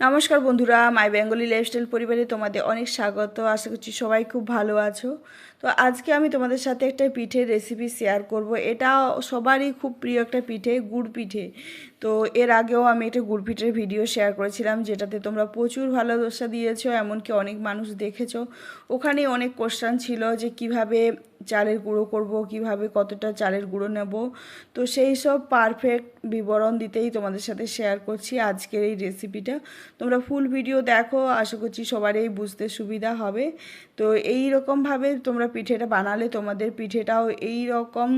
নমস্কার বন্ধুরা মাই Bengali lifestyle পরিবারে তোমাদের অনেক স্বাগত। আশা করছি সবাই খুব ভালো আছো। তো আজকে আমি তোমাদের সাথে একটা পিঠের রেসিপি শেয়ার করব। এটা সবারই খুব প্রিয় একটা পিঠে, গুড় পিঠে। তো এর আগেও আমি একটা গুড় পিঠের ভিডিও শেয়ার করেছিলাম, যেটাতে তোমরা প্রচুর ভালোবাসা দিয়েছ, এমনকি অনেক মানুষ দেখেছ। ওখানে অনেক কোশ্চান ছিল যে কীভাবে চালের গুঁড়ো করব, কীভাবে কতটা চালের গুঁড়ো নেব। তো সেই সব পারফেক্ট বিবরণ দিতেই তোমাদের সাথে শেয়ার করছি আজকের এই রেসিপিটা তোমরা ফুল ভিডিও দেখো, আশা করছি সবারই বুঝতে সুবিধা হবে। তো এই রকমভাবে তোমরা পিঠেটা বানালে তোমাদের পিঠেটাও এই রকম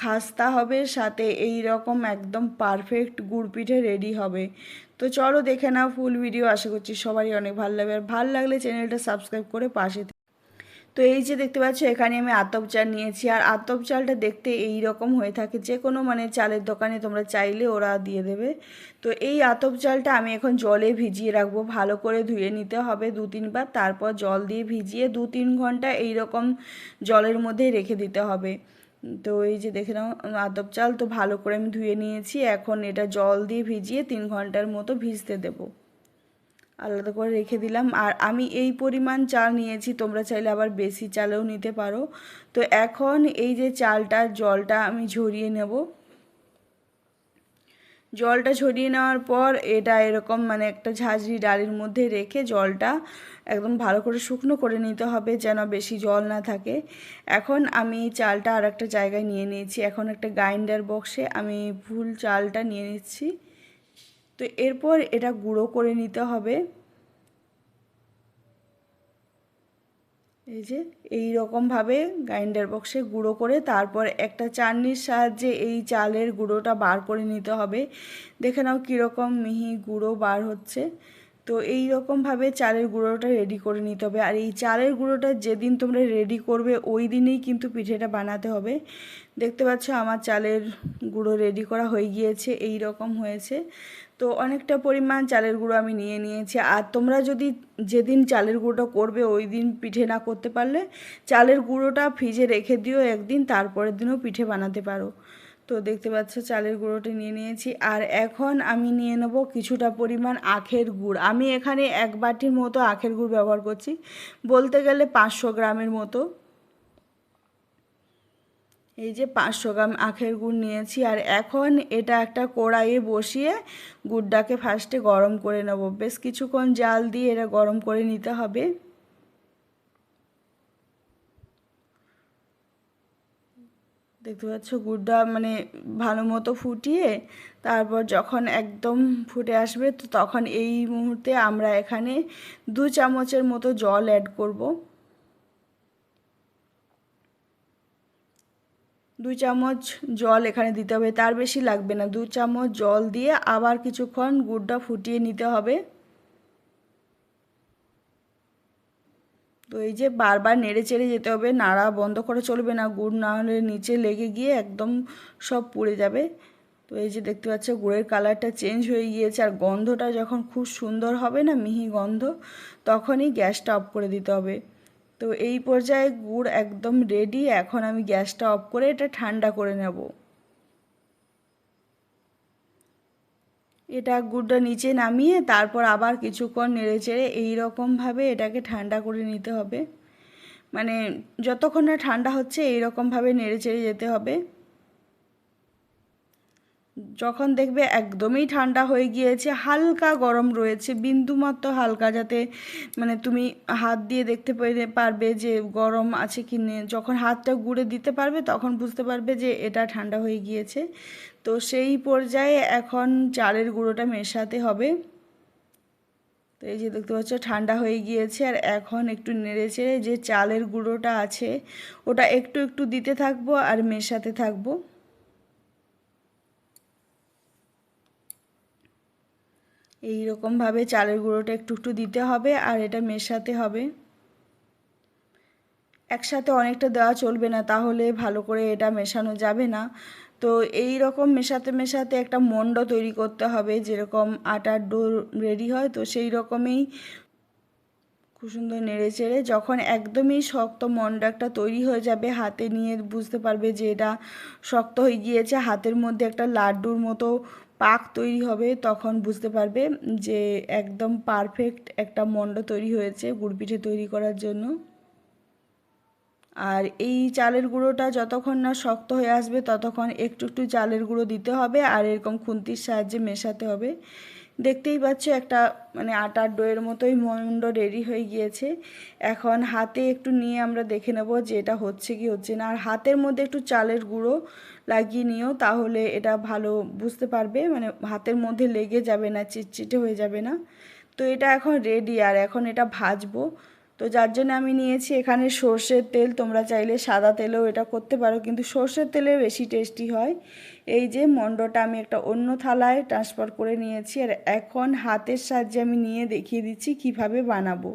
খাস্তা হবে, সাথে এই রকম একদম পারফেক্ট গুড় পিঠে রেডি হবে। তো চলো দেখে নাও ফুল ভিডিও আশা করছি সবারই অনেক ভালো লাগবে। আর ভালো লাগলে চ্যানেলটা সাবস্ক্রাইব করে পাশে তো এই যে দেখতে পাচ্ছ, এখানে আমি আতপ চাল নিয়েছি। আর আতপ চালটা দেখতে এই রকম হয়ে থাকে যে কোনো মানে চালের দোকানে তোমরা চাইলে ওরা দিয়ে দেবে। তো এই আতপ চালটা আমি এখন জলে ভিজিয়ে রাখব। ভালো করে ধুয়ে নিতে হবে দু তিনবার তারপর জল দিয়ে ভিজিয়ে দু তিন ঘণ্টা এই রকম জলের মধ্যে রেখে দিতে হবে। তো এই যে দেখে নাও, আতপ চাল তো ভালো করে আমি ধুয়ে নিয়েছি। এখন এটা জল দিয়ে ভিজিয়ে তিন ঘণ্টার মতো ভিজতে দেবো। আলাদা করে রেখে দিলাম। আর আমি এই পরিমাণ চাল নিয়েছি, তোমরা চাইলে আবার বেশি চালেও নিতে পারো। তো এখন এই যে চালটার জলটা আমি ঝরিয়ে নেব। জলটা ছড়িয়ে নেওয়ার পর এটা এরকম মানে একটা ঝাঁঝরি ডালির মধ্যে রেখে জলটা একদম ভালো করে শুকনো করে নিতে হবে যেন বেশি জল না থাকে। এখন আমি চালটা আর একটা জায়গায় নিয়ে নিয়েছি। এখন একটা গ্রাইন্ডার বক্সে আমি ফুল চালটা নিয়ে নিচ্ছি। তো এরপর এটা গুঁড়ো করে নিতে হবে। এই যে এই রকমভাবে গ্রাইন্ডার বক্সে গুঁড়ো করে তারপর একটা চাটনির সাহায্যে এই চালের গুঁড়োটা বার করে নিতে হবে। দেখে নাও কীরকম মিহি গুঁড়ো বার হচ্ছে। তো এই রকমভাবে চালের গুঁড়োটা রেডি করে নিতে হবে। আর এই চালের গুঁড়োটা যেদিন তোমরা রেডি করবে ওই দিনেই কিন্তু পিঠেটা বানাতে হবে। দেখতে পাচ্ছ আমার চালের গুঁড়ো রেডি করা হয়ে গিয়েছে, এই রকম হয়েছে। তো অনেকটা পরিমাণ চালের গুঁড়ো আমি নিয়ে নিয়েছি। আর তোমরা যদি যেদিন চালের গুঁড়োটা করবে, ওই দিন পিঠে না করতে পারলে চালের গুঁড়োটা ফ্রিজে রেখে দিও একদিন, তারপরের দিনও পিঠে বানাতে পারো। তো দেখতে পাচ্ছ চালের গুঁড়োটা নিয়ে নিয়েছি। আর এখন আমি নিয়ে নেব কিছুটা পরিমাণ আখের গুড়। আমি এখানে এক বাটির মতো আখের গুড় ব্যবহার করছি। বলতে গেলে পাঁচশো গ্রামের মতো। এই যে পাঁচশো গ্রাম আখের গুড় নিয়েছি আর এখন এটা একটা কড়াইয়ে বসিয়ে গুড়টাকে ফার্স্টে গরম করে নেব। বেশ কিছুক্ষণ জাল দিয়ে এটা গরম করে নিতে হবে। দেখতে পাচ্ছ গুড়টা মানে ভালো মতো ফুটিয়ে তারপর যখন একদম ফুটে আসবে তো তখন এই মুহূর্তে আমরা এখানে দু চামচের মতো জল অ্যাড করব। দু চামচ জল এখানে দিতে হবে, তার বেশি লাগবে না। দু চামচ জল দিয়ে আবার কিছুক্ষণ গুড়টা ফুটিয়ে নিতে হবে। তো এই যে বারবার নেড়ে চেড়ে যেতে হবে, নাড়া বন্ধ করে চলবে না, গুড় না হলে নিচে লেগে গিয়ে একদম সব পুড়ে যাবে। তো এই যে দেখতে পাচ্ছ, গুড়ের কালারটা চেঞ্জ হয়ে গিয়েছে, আর গন্ধটা যখন খুব সুন্দর হবে না, মিহি গন্ধ, তখনই গ্যাসটা অফ করে দিতে হবে। তো এই পর্যায়ে গুড় একদম রেডি এখন আমি গ্যাসটা অফ করে এটা ঠান্ডা করে নেব। এটা গুড়টা নিচে নামিয়ে তারপর আবার কিছুক্ষণ নেড়ে চেড়ে এইরকমভাবে এটাকে ঠান্ডা করে নিতে হবে। মানে যতক্ষণ না ঠান্ডা হচ্ছে, এইরকমভাবে নেড়ে চেড়ে যেতে হবে। যখন দেখবে একদমই ঠান্ডা হয়ে গিয়েছে, হালকা গরম রয়েছে, বিন্দুমাত্র হালকা, যাতে মানে তুমি হাত দিয়ে দেখতে পারবে যে গরম আছে কি যখন হাতটা গুঁড়ে দিতে পারবে তখন বুঝতে পারবে যে এটা ঠান্ডা হয়ে গিয়েছে। তো সেই পর্যায়ে এখন চালের গুঁড়োটা মেশাতে হবে। তো এই যে দেখতে পাচ্ছ, ঠান্ডা হয়ে গিয়েছে আর এখন একটু নেড়ে চেড়ে যে চালের গুঁড়োটা আছে, ওটা একটু একটু দিতে থাকব আর মেশাতে থাকব। এই রকমভাবে চালের গুঁড়োটা একটু একটু দিতে হবে আর এটা মেশাতে হবে। একসাথে অনেকটা দেওয়া চলবে না, তাহলে ভালো করে এটা মেশানো যাবে না। তো এই রকম মেশাতে মেশাতে একটা মন্ড তৈরি করতে হবে, যেরকম আটার ডো রেডি হয়, তো সেই রকমই খুব সুন্দর নেড়ে চেড়ে যখন একদমই শক্ত মন্ডাকটা তৈরি হয়ে যাবে, হাতে নিয়ে বুঝতে পারবে যে এটা শক্ত হয়ে গিয়েছে, হাতের মধ্যে একটা লাড্ডুর মতো পাক তৈরি হবে, তখন বুঝতে পারবে যে একদম পারফেক্ট একটা মন্ড তৈরি হয়েছে গুড় পিঠে তৈরি করার জন্য। আর এই চালের গুঁড়োটা যতক্ষণ না শক্ত হয়ে আসবে, ততক্ষণ একটু একটু চালের গুঁড়ো দিতে হবে আর এরকম খুন্তির সাহায্যে মেশাতে হবে। দেখতেই পাচ্ছ একটা মানে আটার ডোয়ের মতোই মন্ড রেডি হয়ে গিয়েছে। এখন হাতে একটু নিয়ে আমরা দেখে নেব যে এটা হচ্ছে কি হচ্ছে না। আর হাতের মধ্যে একটু চালের গুঁড়ো লাগিয়ে নিও, তাহলে এটা ভালো বুঝতে পারবে। মানে হাতের মধ্যে লেগে যাবে না, চিটচিটে হয়ে যাবে না। তো এটা এখন রেডি, আর এখন এটা ভাজবো। তো যার জন্য আমি নিয়েছি এখানে সর্ষের তেল। তোমরা চাইলে সাদা তেলেও এটা করতে পারো, কিন্তু সর্ষের তেলে বেশি টেস্টি হয়। এই যে মণ্ডটা আমি একটা অন্য থালায় ট্রান্সফার করে নিয়েছি, আর এখন হাতের সাহায্যে আমি নিয়ে দেখিয়ে দিচ্ছি কীভাবে বানাবো।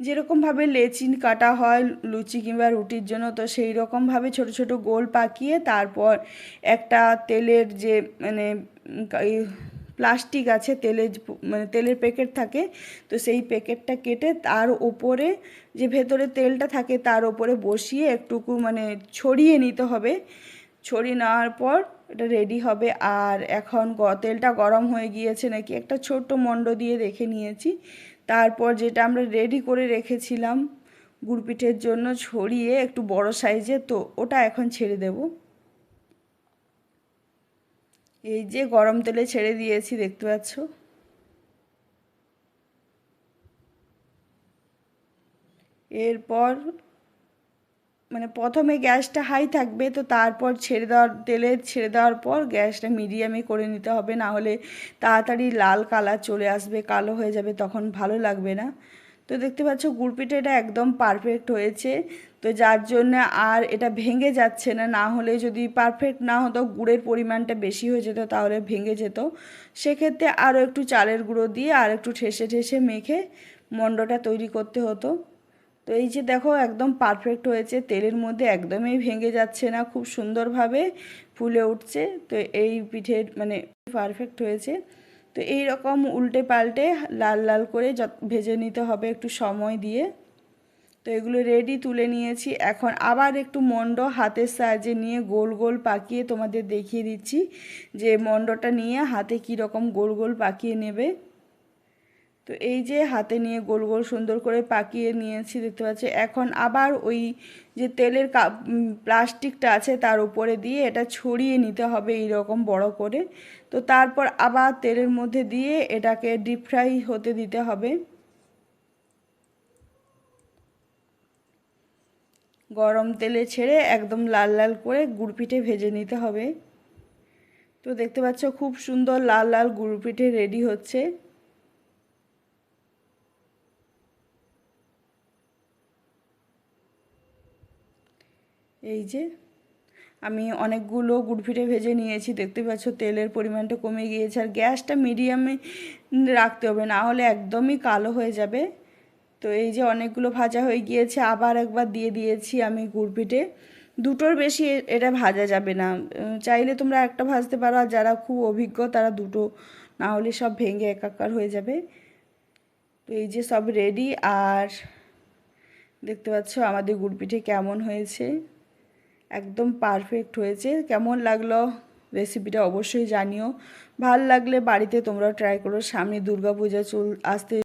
যেরকমভাবে লেচিন কাটা হয় লুচি কিংবা রুটির জন্য, তো সেই রকমভাবে ছোট ছোট গোল পাকিয়ে তারপর একটা তেলের যে মানে প্লাস্টিক আছে, তেলের মানে তেলের প্যাকেট থাকে, তো সেই প্যাকেটটা কেটে তার ওপরে যে ভেতরে তেলটা থাকে তার ওপরে বসিয়ে একটুকু মানে ছড়িয়ে নিতে হবে। ছড়িয়ে নেওয়ার পর এটা রেডি হবে। আর এখন তেলটা গরম হয়ে গিয়েছে নাকি একটা ছোট্ট মণ্ড দিয়ে রেখে নিয়েছি। তারপর যেটা আমরা রেডি করে রেখেছিলাম গুড় পিঠের জন্য ছড়িয়ে একটু বড় সাইজে তো ওটা এখন ছেড়ে দেবো। এই যে গরম তেলে ছেড়ে দিয়েছি, দেখতে পাচ্ছ? এরপর মানে প্রথমে গ্যাসটা হাই থাকবে, তো তারপর ছেড়ে দেওয়ার, তেলে ছেড়ে দেওয়ার পর গ্যাসটা মিডিয়ামে করে নিতে হবে, না হলে তাড়াতাড়ি লাল কালার চলে আসবে, কালো হয়ে যাবে, তখন ভালো লাগবে না। তো দেখতে পাচ্ছ, গুড়পিঠেটা একদম পারফেক্ট হয়েছে। তো যার জন্য আর এটা ভেঙে যাচ্ছে না না হলে যদি পারফেক্ট না হতো, গুড়ের পরিমাণটা বেশি হয়ে যেত তাহলে ভেঙে যেত। সেক্ষেত্রে আরও একটু চালের গুঁড়ো দিয়ে আর একটু ঠেসে ঠেসে মেখে মণ্ডটা তৈরি করতে হতো। তো এই যে দেখো একদম পারফেক্ট হয়েছে, তেলের মধ্যে একদমই ভেঙে যাচ্ছে না, খুব সুন্দরভাবে ফুলে উঠছে। তো এই পিঠের মানে পারফেক্ট হয়েছে। তো এই রকম উল্টে পাল্টে লাল লাল করে ভেজে নিতে হবে একটু সময় দিয়ে। তো এগুলো রেডি তুলে নিয়েছি। এখন আবার একটু মন্ড হাতের সাহায্যে নিয়ে গোল গোল পাকিয়ে তোমাদের দেখিয়ে দিচ্ছি যে মন্ডটা নিয়ে হাতে কি রকম গোল গোল পাকিয়ে নেবে। তো এই যে হাতে নিয়ে গোল গোল সুন্দর করে পাকিয়ে নিয়েছি, দেখতে পাচ্ছি। এখন আবার ওই যে তেলের প্লাস্টিকটা আছে তার উপরে দিয়ে এটা ছড়িয়ে নিতে হবে এই রকম বড় করে। তো তারপর আবার তেলের মধ্যে দিয়ে এটাকে ডিপ ফ্রাই হতে দিতে হবে। গরম তেলে ছেড়ে একদম লাল লাল করে গুড় পিঠে ভেজে নিতে হবে। তো দেখতে পাচ্ছ খুব সুন্দর লাল লাল গুড় পিঠে রেডি হচ্ছে। এই যে আমি অনেকগুলো গুড়পিঠে ভেজে নিয়েছি, দেখতে পাচ্ছ তেলের পরিমাণটা কমে গিয়েছে আর গ্যাসটা মিডিয়ামে রাখতে হবে, না হলে একদমই কালো হয়ে যাবে। তো এই যে অনেকগুলো ভাজা হয়ে গিয়েছে, আবার একবার দিয়ে দিয়েছি আমি গুড়পিঠে। দুটোর বেশি এটা ভাজা যাবে না। চাইলে তোমরা একটা ভাজতে পারো, আর যারা খুব অভিজ্ঞ তারা দুটো, না হলে সব ভেঙে একাকার হয়ে যাবে। তো এই যে সব রেডি আর দেখতে পাচ্ছ আমাদের গুড়পিঠে কেমন হয়েছে। একদম পারফেক্ট হয়েছে। কেমন লাগল রেসিপিটা অবশ্যই জানিও। ভালো লাগলে বাড়িতে তোমরা ট্রাই করো। সামনে দুর্গা পূজা চল আসতে